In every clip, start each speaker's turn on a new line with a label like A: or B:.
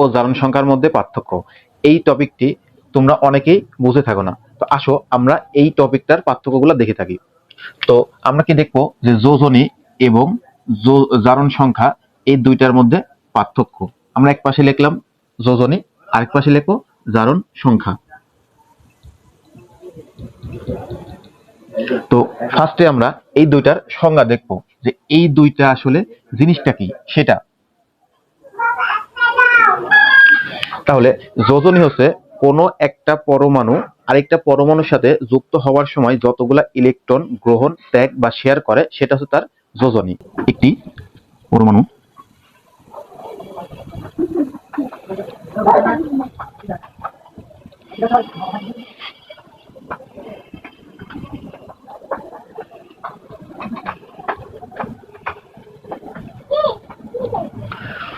A: ও জারণ সংখ্যার মধ্যে পার্থক্য। এই টপিকটি তোমরা অনেকেই বুঝে থাকো না। তো আসো, আমরা এই টপিকটার পার্থক্যগুলো দেখে থাকি। তো আমরা কি দেখব যে যোজনী এবং জারণ সংখ্যা এই দুইটার মধ্যে পার্থক্য। আমরা এক পাশে লিখলাম যোজনী, আরেক পাশে লিখব জারণ সংখ্যা। তো ফার্স্টে আমরা এই দুইটার সংজ্ঞা দেখব যে এই দুইটা আসলে জিনিসটা কি? সেটা তাহলে যোজনী হচ্ছে কোনো একটা পরমাণু আরেকটা পরমাণুর সাথে যুক্ত হওয়ার সময় যতগুলা ইলেকট্রন গ্রহণ, ত্যাগ বা শেয়ার করে, সেটা হচ্ছে তার যোজনী। একটি পরমাণু।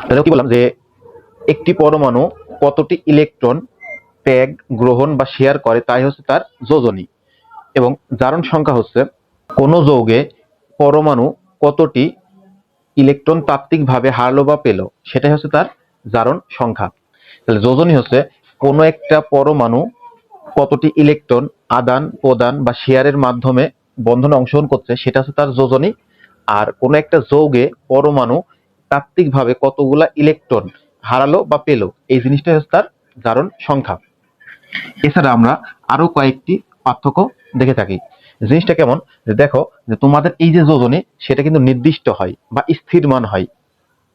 A: তাহলে কি বললাম যে একটি পরমাণু কতটি ইলেকট্রন ত্যাগ গ্রহণ বা শেয়ার করে তাই হচ্ছে তার যোজনী। এবং জারণ সংখ্যা হচ্ছে কোন যৌগে পরমাণু কতটি ইলেকট্রন তাত্ত্বিকভাবে হারলো বা পেল, সেটাই হচ্ছে তার জারণ সংখ্যা। তাহলে যোজনী হচ্ছে কোনো একটা পরমাণু কতটি ইলেকট্রন আদান প্রদান বা শেয়ারের মাধ্যমে বন্ধনে অংশগ্রহণ করছে, সেটা হচ্ছে তার যোজনী। আর কোনো একটা যৌগে পরমাণু তাত্ত্বিকভাবে কতগুলা ইলেকট্রন হারালো বা পেল। এই জিনিসটা হচ্ছে তার জারণ সংখ্যা। এছাড়া আমরা আরও কয়েকটি পার্থক্য দেখে থাকি। জিনিসটা কেমন? যে দেখো, যে তোমাদের এই যে যোজনী সেটা কিন্তু নির্দিষ্ট হয় বা স্থির মান হয়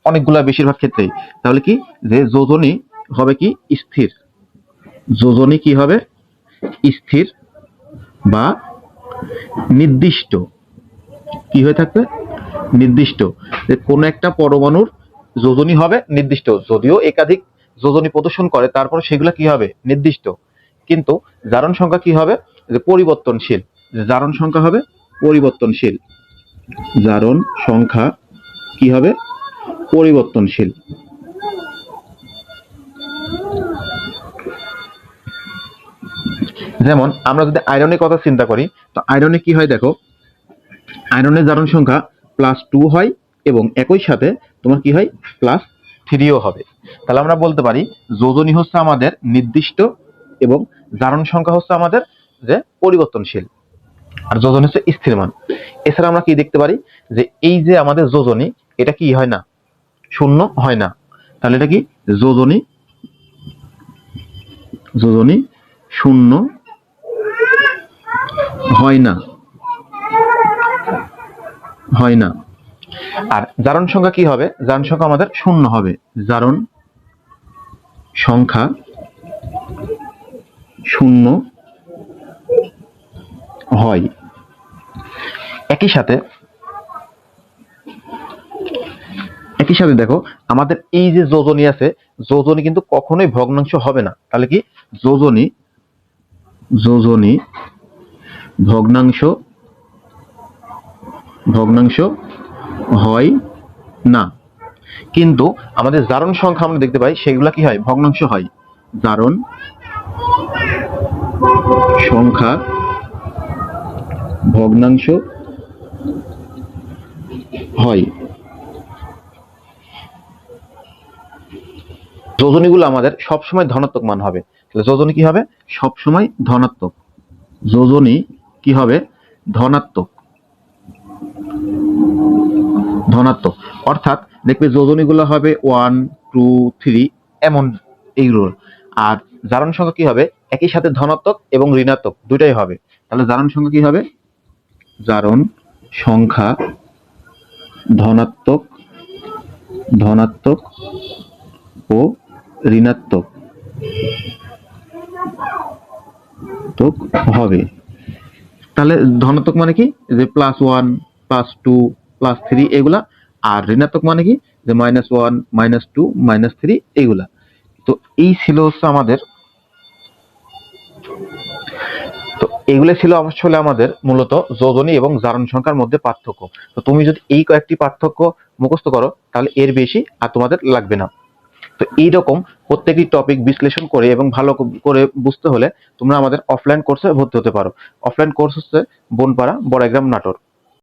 A: অনেকগুলা বেশিরভাগ ক্ষেত্রেই। তাহলে কি? যে যোজনী হবে কি? স্থির। যোজনী কি হবে? স্থির বা নির্দিষ্ট। কি হয়ে থাকবে? নির্দিষ্ট। যে কোনো একটা পরমাণুর যোজনী হবে নির্দিষ্ট। যদিও একাধিক যোজনী প্রদর্শন করে, তারপর সেগুলো কি হবে? নির্দিষ্ট। কিন্তু জারণ সংখ্যা কি হবে? যে পরিবর্তনশীল। জারণ সংখ্যা হবে পরিবর্তনশীল। জারণ সংখ্যা কি হবে? পরিবর্তনশীল। যেমন আমরা যদি আয়রনের কথা চিন্তা করি, তো আয়রনে কি হয় দেখো? আয়রনের জারণ সংখ্যা প্লাস টু হয় এবং একই সাথে তোমার কি হয়? প্লাস থ্রিও হবে। তাহলে আমরা বলতে পারি, যোজনী হচ্ছে আমাদের নির্দিষ্ট এবং জারণ সংখ্যা হচ্ছে আমাদের যে পরিবর্তনশীল। আর যোজন হচ্ছে স্থির মান। এছাড়া আমরা কি দেখতে পারি? যে এই যে আমাদের যোজনী, এটা কি হয় না? শূন্য হয় না। তাহলে এটা কি? যোজনী যোজনী শূন্য হয় না। হয় না। আর জারণ সংখ্যা কি হবে? জারণ সংখ্যা আমাদের শূন্য হবে। জারণ সংখ্যা শূন্য হয়। একই সাথে একই সাথে দেখো, আমাদের এই যে যোজনী আছে, যোজনী কিন্তু কখনোই ভগ্নাংশ হবে না। তাহলে কি? যোজনী যোজনী ভগ্নাংশ ভগ্নাংশ হয়? না। কিন্তু আমাদের জারণ সংখ্যা আমরা দেখতে পাই, সেগুলা কি হয়? ভগ্নাংশ হয়। জারণ সংখ্যা, ভগ্নাংশ হয়। যোজনীগুলো আমাদের সবসময় ধনাত্মক মান হবে। তাহলে যোজনী কি হবে? সবসময় ধনাত্মক। যোজনী কি হবে? ধনাত্মক। ধনাত্মক। অর্থাৎ দেখবে যোজনীগুলো হবে ওয়ান টু থ্রি এমন এইগুলো আর জারণ সংখ্যা কি হবে? একই সাথে ধনাত্মক এবং ঋণাত্মক দুটাই হবে। তাহলে জারণ সংখ্যা কি হবে? জারণ সংখ্যা ধনাত্মক ধনাত্মক ও ঋণাত্মক হবে। তাহলে ধনাত্মক মানে কি? যে plus one plus two plus three এগুলা, আর ঋণাত্মক মানে কি? যে minus one minus two minus three এগুলা। তো এই ছিল হচ্ছে আমাদের, তো এগুলো ছিল আসলে আমাদের মূলত যোজনী এবং জারণ সংখ্যার মধ্যে পার্থক্য। তো তুমি যদি এই কয়েকটি পার্থক্য মুখস্থ করো, তাহলে এর বেশি আর তোমাদের লাগবে না। তো এইরকম প্রত্যেকটি টপিক বিশ্লেষণ করে এবং ভালো করে বুঝতে হলে তোমরা আমাদের অফলাইন কোর্সে ভর্তি হতে পারো। অফলাইন কোর্স হচ্ছে বনপাড়া, বড়াইগ্রাম, নাটোর।